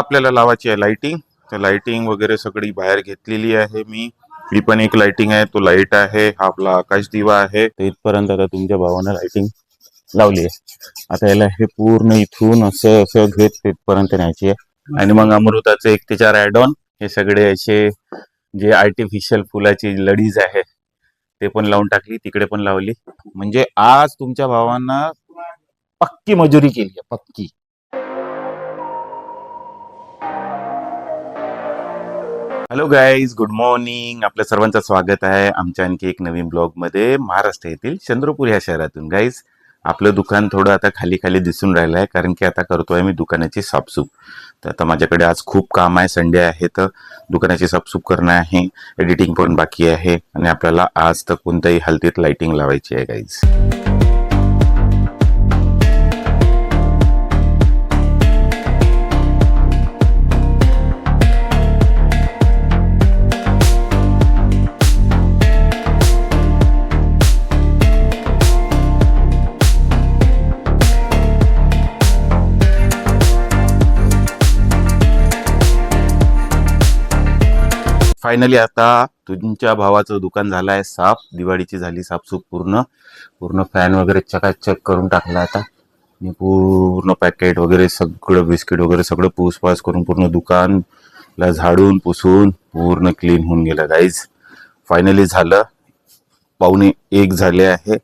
आपल्याला लावायची आहे लाइटिंग तर लाइटिंग वगैरे सगळी बाहेर घेतलेली आहे मी. ही पण एक लाइटिंग आहे तो लाइट आहे हा आपला आकाश दिवा आहे. तर इथपर्यंत आता तुमच्या भावानं लाइटिंग लावली आहे. आता याला हे पूर्ण इथून असं असं घेत तिथपर्यंत न्यायची आहे. आणि मग अमृताचं एक त्याच्यावर ऍड ऑन हे सगळे असे जे आर्टिफिशियल फुलाची लडीज आहे ते पण लावून टाकली तिकडे पण लावली. म्हणजे आज तुमच्या भावांना पक्की मजुरी केली आहे पक्की. हॅलो गाईज गुड मॉर्निंग आपल्या सर्वांचं स्वागत आहे आमच्या आणखी एक नवीन ब्लॉगमध्ये महाराष्ट्र येथील चंद्रपूर या शहरातून. गाईज आपलं दुकान थोडं आता खाली खाली दिसून राहिलं आहे कारण की आता करतोय मी दुकानाची साफसूफ. तर आता माझ्याकडे आज खूप काम आहे. संडे आहे तर दुकानाची साफसूफ करणं आहे. एडिटिंग पण बाकी आहे. आणि आपल्याला आज तर कोणत्याही हलतीत लाइटिंग लावायची आहे गाईज फायनली आता तुमच्या भावाचं दुकान झालं आहे साफ दिवाळीची झाली साफसूफ पूर्ण. पूर्ण फॅन वगैरे चकाचक करून टाकला आता. आणि पूर्ण पॅकेट वगैरे सगळं बिस्किट वगैरे सगळं पूसपास करून पूर्ण दुकानला झाडून पुसून पूर्ण क्लीन होऊन गेलं गाईज फायनली झालं. पाहुणे एक झाले आहे.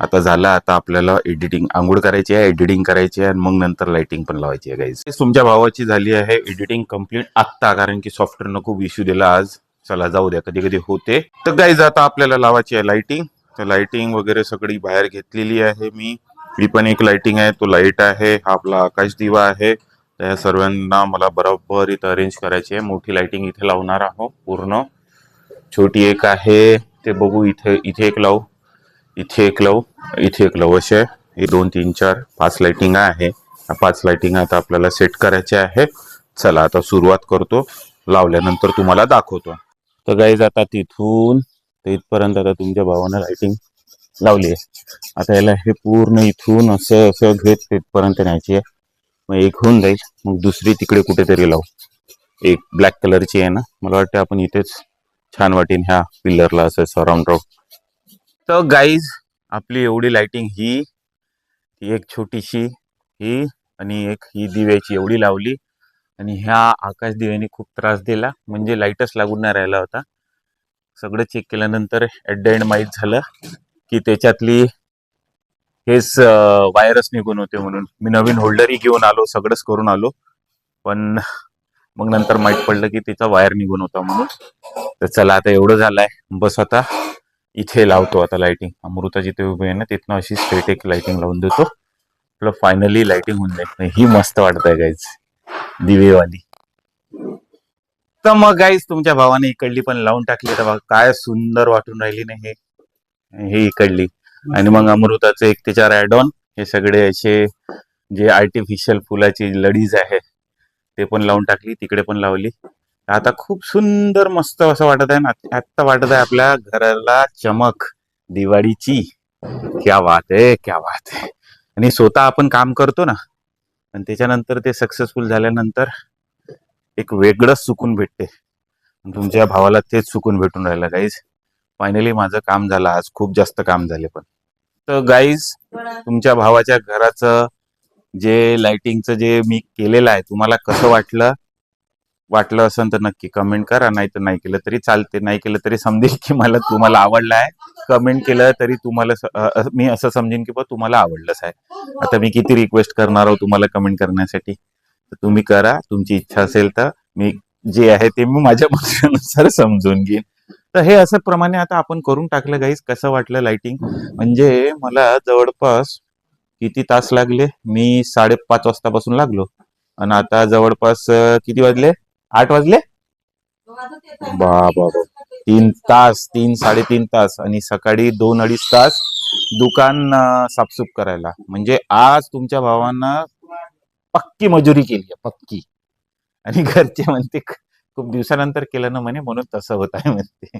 आता झालं आता आपल्याला एडिटिंग आंघोळ करायची आहे एडिटिंग करायची आहे आणि मग नंतर लाइटिंग पण लावायची आहे गाईज तुमच्या भावाची झाली आहे एडिटिंग कंप्लीट आत्ता कारण की सॉफ्टवेअरनं खूप इश्यू दिला आज. चला जाऊ द्या कधी कधी होते. तर गाईज आता आपल्याला लावायची आहे लाइटिंग तर लाइटिंग वगैरे सगळी बाहेर घेतलेली आहे मी. ही पण एक लाइटिंग आहे तो लाइट आहे हा आपला आकाश दिवा आहे. त्या सर्वांना मला बरोबर इथं अरेंज करायची आहे. मोठी लाइटिंग इथे लावणार आहोत पूर्ण. छोटी एक आहे ते बघू इथे इथे एक लावू. इथे एक लावू इथे एक लावू असे हे दोन तीन चार पाच लाइटिंग आहे. या पाच लाइटिंग आता आपल्याला सेट करायचे आहे. चला आता सुरुवात करतो. लावल्यानंतर तुम्हाला दाखवतो. तर गाईज आता तिथून ते इथपर्यंत आता तुमच्या भावानं लाइटिंग लावली आहे. आता याला हे पूर्ण इथून असं असं घेत तिथपर्यंत न्यायची आहे. मग एक होऊन जाईल. मग दुसरी तिकडे कुठेतरी लावू. एक ब्लॅक कलरची आहे ना. मला वाटतं आपण इथेच छान वाटेन ह्या पिल्लरला असं सराउंड राहू. तर गाईज आपली एवढी लाइटिंग ही एक छोटीशी ही आणि एक ही दिव्याची एवढी लावली. आणि ह्या आकाश दिव्याने खूप त्रास दिला. म्हणजे लाईटच लागून नाही राहिला होता. सगळं चेक केल्यानंतर ॲट द एंड माहीत झालं की त्याच्यातली हेच वायरस निघून होते म्हणून. मी नवीन होल्डरही घेऊन आलो सगळंच करून आलो. पण मग नंतर माहीत पडलं की त्याचा वायर निघून होता म्हणून. तर चला आता एवढं झालंय. बस आता. इथे लावतो आता लाइटिंग अमृता जिथे उभी आहे ना तिथनं अशी स्ट्रेट एक लाइटिंग लावून देतो. आपलं फायनली लाइटिंग होऊन जाईल. ही मस्त वाटत आहे गाईज दिवेवाली. तर मग गाईज तुमच्या भावाने इकडली पण लावून टाकली. तर काय सुंदर वाटून राहिली ना हे. हे इकडली. आणि मग अमृताचं एक त्याच्यावर ऍड ऑन हे सगळे असे जे आर्टिफिशियल फुलाची लडीज आहे ते पण लावून टाकली. तिकडे पण लावली. आता खूप सुंदर मस्त असं वाटत आहे ना. आता वाटत आहे आपल्या घराला चमक. दिवाळीची. क्या बात आहे क्या बात आहे. आणि स्वतः आपण काम करतो ना आणि त्याच्यानंतर ते सक्सेसफुल झाल्यानंतर एक वेगळंच सुकून भेटते. तुमच्या भावाला तेच सुकून भेटून राहिलं गाईज फायनली माझं काम झालं आज खूप जास्त काम झाले पण. तर गाईज तुमच्या भावाच्या घराचं जे लाइटिंगचं जे मी केलेलं आहे तुम्हाला कसं वाटलं? वाटलं असेल तर नक्की कमेंट करा नाही तर नाही केलं तरी चालते नाही केलं तरी समजेल की मला तुम्हाला आवडलं आहे. कमेंट केलं तरी तुम्हाला मी असं समजेन की बा तुम्हाला आवडलंच आहे. आता मी किती रिक्वेस्ट करणार आहोत तुम्हाला कमेंट करण्यासाठी? तर तुम्ही करा तुमची इच्छा असेल तर मी जे आहे ते मी माझ्या मतानुसार समजून घेईन. तर हे असं प्रमाणे आता आपण करून टाकलं गाईस कसं वाटलं लाइटिंग म्हणजे मला जवळपास किती तास लागले? मी साडेपाच वाजतापासून लागलो. आणि आता जवळपास किती वाजले? आठ वाजले? बाबा बा तीन तास तीन साडेतीन तास आणि सकाळी दोन अडीच तास दुकान साफसूप साफसूफ करायला. म्हणजे आज तुमच्या भावांना पक्की मजुरी केली आहे पक्की. आणि घरचे म्हणते खूप दिवसानंतर केलं ना म्हणे म्हणून तसं होत आहे म्हणते.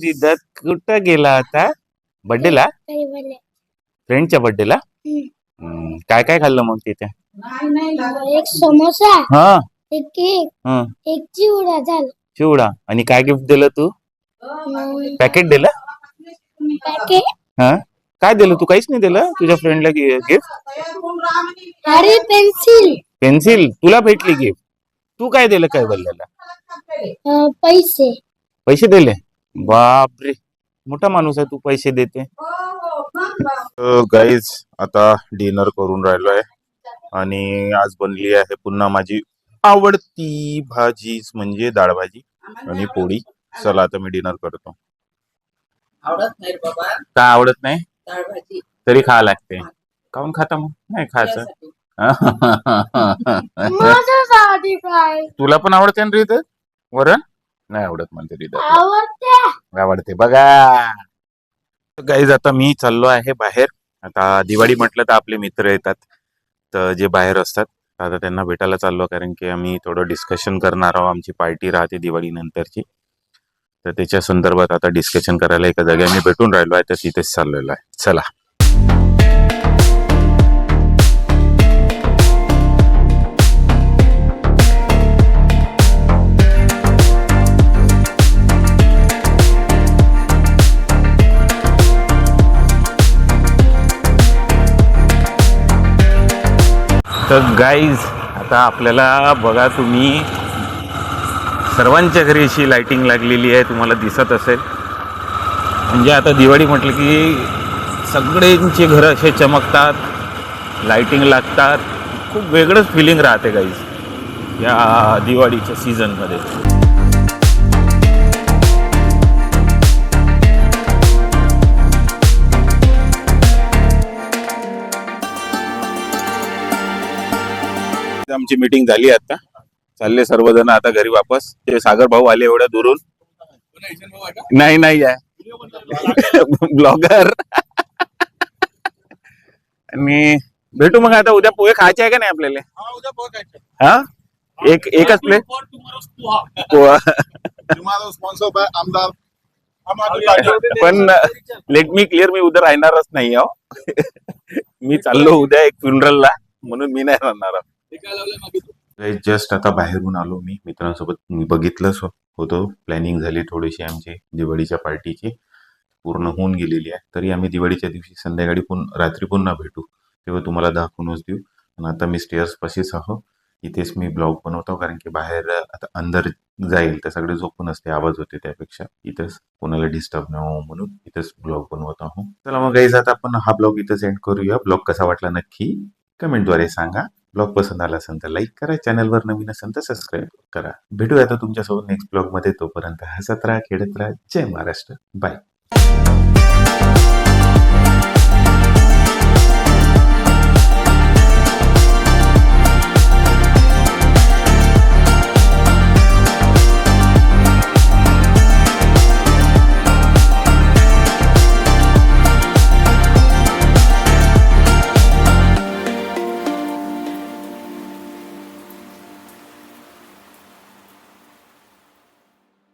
सिद्धार्थ कुठं गेला होता बर्थडेला. फ्रेंडच्या बर्थडेला. काय काय खाल्लं मग तिथे? एक समोसा हा. एक केक हा. एक चिवडा झाला. चिवडा. आणि काय गिफ्ट दिलं तू? पॅकेट दिलं? पॅकेट हा. काय दिलं तू? काहीच नाही दिलं तुझ्या फ्रेंडला गिफ्ट अरे पेन्सिल पेन्सिल तुला भेटली गिफ्ट तू काय दिलं काय बोललेला पैसे. पैसे दिले? बापरे. मोठा माणूस आहे तू पैसे देते. गाईज आता डिनर करून राहिलो आहे. आणि आज बनली आहे पुन्हा माझी आवडती भाजीच म्हणजे डाळ भाजी आणि पोळी. चला आता मी डिनर करतो. आवडत नाही रे बाबा. काय आवडत नाही? डाळ भाजी. तरी खा लागते. काऊन खाता मग? नाही खायचं. तुला पण आवडते ना रित वरण? नाही आवडत म्हणते आवडते. आवडते. बघा. गाईज आता मी चाललो आहे बाहेर. आता दिवाळी म्हटलं तर आपले मित्र येतात. तर जे बाहेर असतात आता त्यांना भेटायला चाललो कारण की आम्ही थोडं डिस्कशन करणार आहोत. आमची पार्टी राहते दिवाळी नंतरची. तर त्याच्या संदर्भात आता डिस्कशन करायला एका जागी आम्ही भेटून राहिलो आहे. तर तिथेच चाललेलो आहे. चला. तर गाईज आता आपल्याला बघा तुम्ही सर्वांच्या घरी अशी लायटिंग लागलेली आहे तुम्हाला दिसत असेल. म्हणजे आता दिवाळी म्हटलं की सगळ्यांचे घरं असे चमकतात लायटिंग लागतात. खूप वेगळंच फिलिंग राहते गाईज या दिवाळीच्या सीझनमध्ये आमची मीटिंग झाली आता. चालले सर्वजण आता घरी वापस. ते सागर भाऊ आले एवढ्या दुरून. नाही नाही आहे. ब्लॉगर आणि भेटू मग आता उद्या पोहे खायचे आहे का नाही आपल्याला? हा? एक एकच प्लेट पोहा. आमदार पण लेट मी क्लिअर मी उद्या राहणारच नाही हो. मी चाललो उद्या एक फ्युनरलला म्हणून मी नाही राहणार. जस्ट आता बाहेरून आलो मी. मित्रांसोबत मी बघितलंच होतो. प्लॅनिंग झाली थोडीशी आमची दिवाळीच्या पार्टीची पूर्ण होऊन गेलेली आहे. तरी आम्ही दिवाळीच्या दिवशी संध्याकाळी पुन्हा रात्री पुन्हा भेटू. तेव्हा तुम्हाला दाखवूनच देऊ. पण आता मी स्टेअर्सपाशीच आहो. इथेच मी ब्लॉग बनवतो. कारण की बाहेर आता अंदर जाईल तर सगळे झोपून असते आवाज होते त्यापेक्षा इथंच कोणाला डिस्टर्ब न हो म्हणून इथंच ब्लॉग बनवत आहो. चला मग गाईज आता आपण हा ब्लॉग इथंच एंड करूया. ब्लॉग कसा वाटला नक्की कमेंटद्वारे सांगा. ब्लॉग पसंत आला असेल तर लाईक करा. चॅनलवर नवीन असेल तर सबस्क्राईब करा. भेटूया आता तुमच्यासोबत नेक्स्ट ब्लॉगमध्ये तोपर्यंत हसत राहा खेळत राहा. जय महाराष्ट्र. बाय